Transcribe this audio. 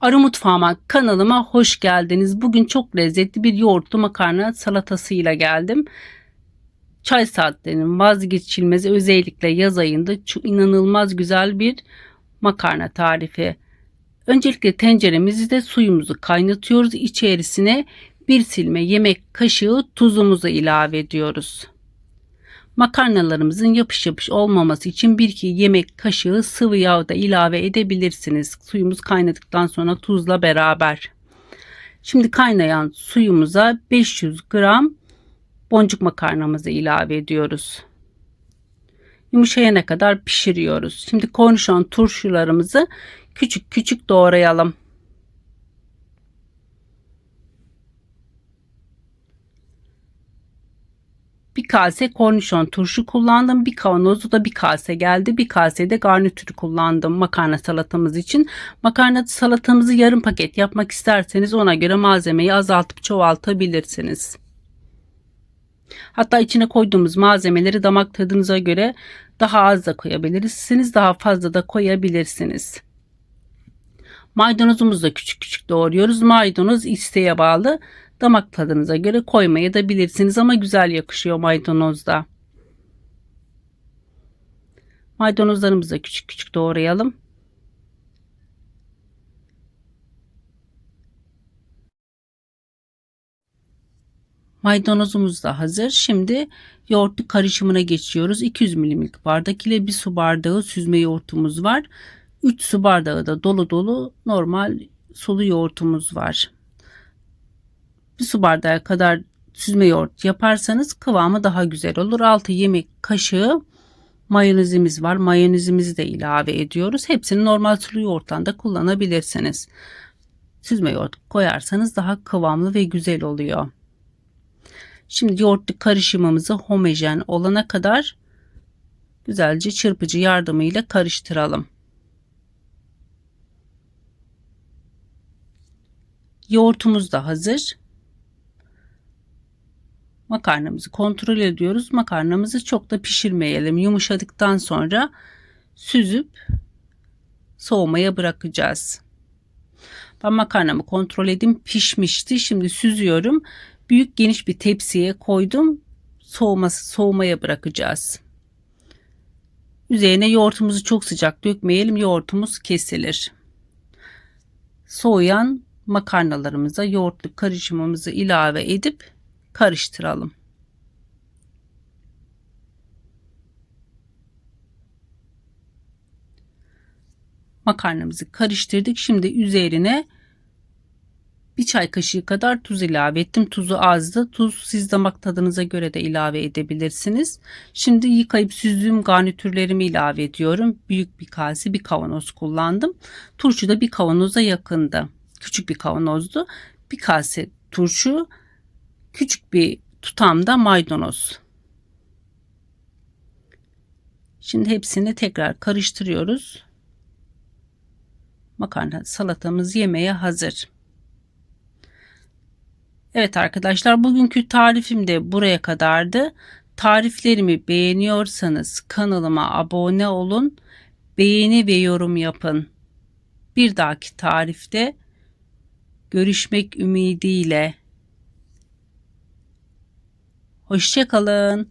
Arı Mutfağıma kanalıma hoş geldiniz. Bugün çok lezzetli bir yoğurtlu makarna salatasıyla geldim. Çay saatlerinin vazgeçilmezi özellikle yaz ayında çok inanılmaz güzel bir makarna tarifi. Öncelikle tenceremizi de suyumuzu kaynatıyoruz. İçerisine bir silme yemek kaşığı tuzumuzu ilave ediyoruz. Makarnalarımızın yapış yapış olmaması için bir iki yemek kaşığı sıvı yağ da ilave edebilirsiniz. Suyumuz kaynadıktan sonra tuzla beraber. Şimdi kaynayan suyumuza 500 gram boncuk makarnamızı ilave ediyoruz. Yumuşayana kadar pişiriyoruz. Şimdi kornişon turşularımızı küçük küçük doğrayalım. Bir kase kornişon turşu kullandım. Bir kavanozu da bir kase geldi. Bir kase de garnitürü kullandım makarna salatamız için. Makarna salatamızı yarım paket yapmak isterseniz ona göre malzemeyi azaltıp çoğaltabilirsiniz. Hatta içine koyduğumuz malzemeleri damak tadınıza göre daha az da koyabilirsiniz. Daha fazla da koyabilirsiniz. Maydanozumuzu da küçük küçük doğruyoruz. Maydanoz isteğe bağlı damak tadınıza göre koymaya da bilirsiniz ama güzel yakışıyor maydanozda. Maydanozlarımızı da küçük küçük doğrayalım. Maydanozumuz da hazır. Şimdi yoğurtlu karışımına geçiyoruz. 200 milimlik bardak ile bir su bardağı süzme yoğurtumuz var. 3 su bardağı da dolu dolu normal sulu yoğurtumuz var. Bir su bardağı kadar süzme yoğurt yaparsanız kıvamı daha güzel olur. 6 yemek kaşığı mayonezimiz var. Mayonezimizi de ilave ediyoruz. Hepsini normal sulu yoğurttan da kullanabilirsiniz. Süzme yoğurt koyarsanız daha kıvamlı ve güzel oluyor. Şimdi yoğurtlu karışımımızı homojen olana kadar güzelce çırpıcı yardımıyla karıştıralım. Yoğurtumuz da hazır. Makarnamızı kontrol ediyoruz. Makarnamızı çok da pişirmeyelim. Yumuşadıktan sonra süzüp soğumaya bırakacağız. Ben makarnamı kontrol edeyim pişmişti. Şimdi süzüyorum. Büyük geniş bir tepsiye koydum. Soğuması soğumaya bırakacağız. Üzerine yoğurtumuzu çok sıcak dökmeyelim. Yoğurtumuz kesilir. Soğuyan makarnalarımıza yoğurtlu karışımımızı ilave edip karıştıralım. Makarnamızı karıştırdık. Şimdi üzerine bir çay kaşığı kadar tuz ilave ettim. Tuzu azdı. Tuz siz damak tadınıza göre de ilave edebilirsiniz. Şimdi yıkayıp süzdüğüm garnitürlerimi ilave ediyorum. Büyük bir kase bir kavanoz kullandım. Turşu da bir kavanoza yakındı. Küçük bir kavanozdu. Bir kase turşu, küçük bir tutamda maydanoz. Şimdi hepsini tekrar karıştırıyoruz. Makarna salatamız yemeğe hazır. Evet arkadaşlar bugünkü tarifim de buraya kadardı. Tariflerimi beğeniyorsanız kanalıma abone olun. Beğeni ve yorum yapın. Bir dahaki tarifte görüşmek ümidiyle. Hoşçakalın.